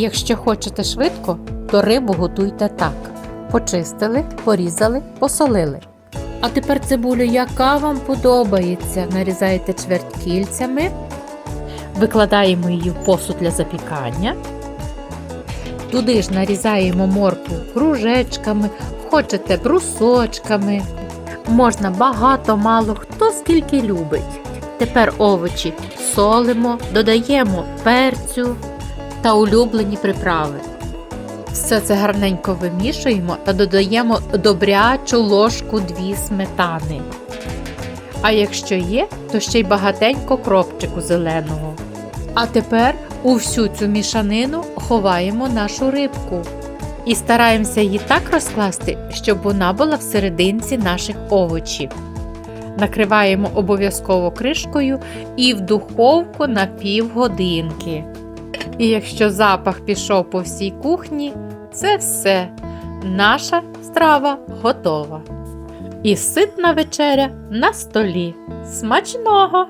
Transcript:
якщо хочете швидко, то рибу готуйте так: почистили, порізали, посолили. А тепер цибулю, яка вам подобається, нарізаєте чверткільцями, викладаємо її в посуд для запікання. Туди ж нарізаємо моркву кружечками, хочете брусочками. Можна багато, мало, хто скільки любить. Тепер овочі солимо, додаємо перцю та улюблені приправи. Все це гарненько вимішуємо та додаємо добрячу ложку дві сметани. А якщо є, то ще й багатенько кропчику зеленого. А тепер у всю цю мішанину ховаємо нашу рибку і стараємося її так розкласти, щоб вона була в наших овочів. Накриваємо обов'язково кришкою і в духовку на півгодинки. І якщо запах пішов по всій кухні, це все. Наша страва готова. І ситна вечеря на столі. Смачного!